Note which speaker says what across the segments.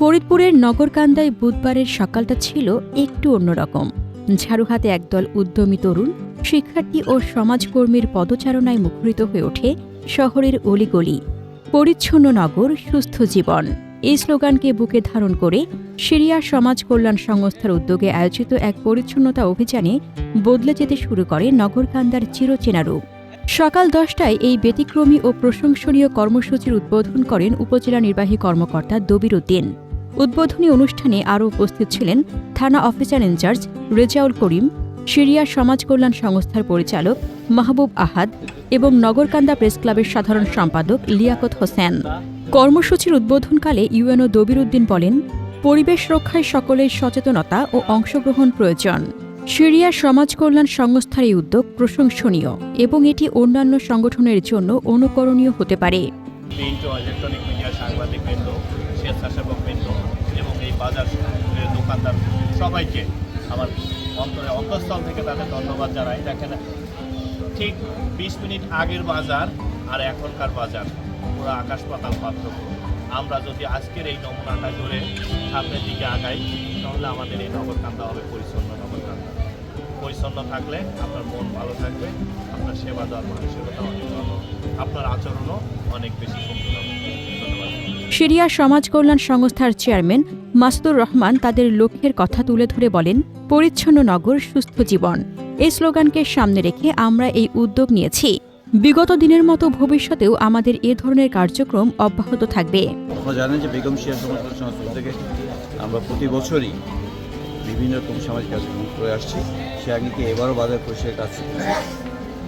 Speaker 1: ফরিদপুরের নগরকান্দায় বুধবারের সকালটা ছিল একটু অন্যরকম। ঝাড়ু হাতে একদল উদ্যমী তরুণ, শিক্ষার্থী ও সমাজকর্মীর পদচারণায় মুখরিত হয়ে ওঠে শহরের অলিগলি। পরিচ্ছন্ন নগর, সুস্থ জীবন। এই স্লোগানকে বুকে ধারণ করে সিরিয়া সমাজ কল্যাণ সংস্থার উদ্যোগে আয়োজিত এক পরিচ্ছন্নতা অভিযানে বদলে যেতে শুরু করে নগরকান্দার চিরচেনা রূপ। সকাল দশটায় এই ব্যতিক্রমী ও প্রশংসনীয় কর্মসূচির উদ্বোধন করেন উপজেলা নির্বাহী কর্মকর্তা দবির উদ্দিন। উদ্বোধনী অনুষ্ঠানে আরও উপস্থিত ছিলেন থানা officer in charge Rezaul Karim, Syria সমাজ কল্যাণ সংস্থার পরিচালক মাহবুব আহাদ এবং নগরকান্দা প্রেস ক্লাবের সাধারণ সম্পাদক লিয়াকত হোসেন। কর্মসূচির উদ্বোধনকালে ইউএনও দবির উদ্দিন বলেন, পরিবেশ রক্ষায় সকলের সচেতনতা ও অংশগ্রহণ প্রয়োজন। সিরিয়া সমাজ কল্যাণ সংস্থার এই উদ্যোগ প্রশংসনীয় এবং এটি অন্যান্য সংগঠনের জন্য অনুকরণীয় হতে পারে।
Speaker 2: প্রিন্ট ও ইলেকট্রনিক মিডিয়ার সাংবাদিক বৃন্দ, স্বেচ্ছাসেবক বৃন্দ এবং এই বাজার দোকানদার সবাইকে আমার অন্তরে অন্তঃস্থল থেকে তাদের ধন্যবাদ জানাই। দেখেন, ঠিক বিশ মিনিট আগের বাজার আর এখনকার বাজার, পুরো আকাশ পাতাল পার্থক্য। আমরা যদি আজকের এই নমুনাটা ধরে সামনের দিকে আগাই, তাহলে আমাদের এই নগরকান্দা হবে পরিচ্ছন্ন নগরকান্দা। পরিচ্ছন্ন থাকলে আপনার মন ভালো থাকবে, আপনার সেবা দেওয়ার মানসিকতা অনেক ভালো আপনার আচরণও অনেক বেশি সুন্দর হবে।
Speaker 1: সিরিয়া সমাজ কল্যাণ সংস্থার চেয়ারম্যান মাসুদুর রহমান তাদের লক্ষ্যের কথা তুলে ধরে বলেন পরিচ্ছন্ন নগর সুস্থ জীবন। এই স্লোগানকে সামনে রেখে আমরা এই উদ্যোগ নিয়েছি। বিগত দিনের মতো ভবিষ্যতেও আমাদের এ ধরনের কার্যক্রম অব্যাহত থাকবে।
Speaker 3: আপনারা জানেন যে বেগম শিয়া সমাজ সংস্থা থেকে আমরা প্রতি বছরই বিভিন্ন রকম সামাজিক কার্যক্রম করে আসছি। সে আঙ্গিকে এবারও বাজার পরিষের কাজ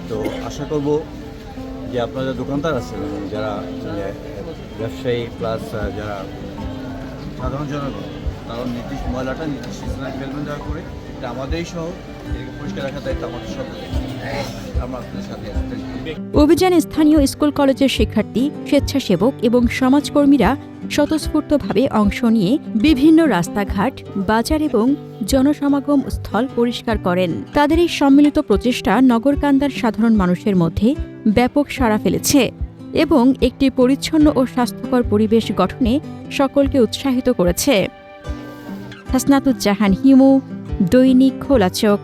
Speaker 3: তো আশা করব যে আপনারা যারা দোকানদার আছে, যারা ব্যবসায়ী প্লাস যারা সাধারণ জনগণ, তারা নির্দিষ্ট ময়লাটা, নির্দিষ্ট স্থানে ফেলবেন দেওয়া করে এটা আমাদেরই সহ এটাকে পরিষ্কার রাখার দায়িত্ব আমাদের সব
Speaker 1: অভিযানে স্থানীয় স্কুল কলেজের শিক্ষার্থী, স্বেচ্ছাসেবক এবং সমাজকর্মীরা স্বতঃস্ফূর্তভাবে অংশ নিয়ে বিভিন্ন রাস্তাঘাট, বাজার এবং জনসমাগম স্থল পরিষ্কার করেন। তাদের এই সম্মিলিত প্রচেষ্টা নগরকান্দার সাধারণ মানুষের মধ্যে ব্যাপক সাড়া ফেলেছে এবং একটি পরিচ্ছন্ন ও স্বাস্থ্যকর পরিবেশ গঠনে সকলকে উৎসাহিত করেছে। হাসনাতুজ্জাহান হিমু, দৈনিক খোলা চোখ।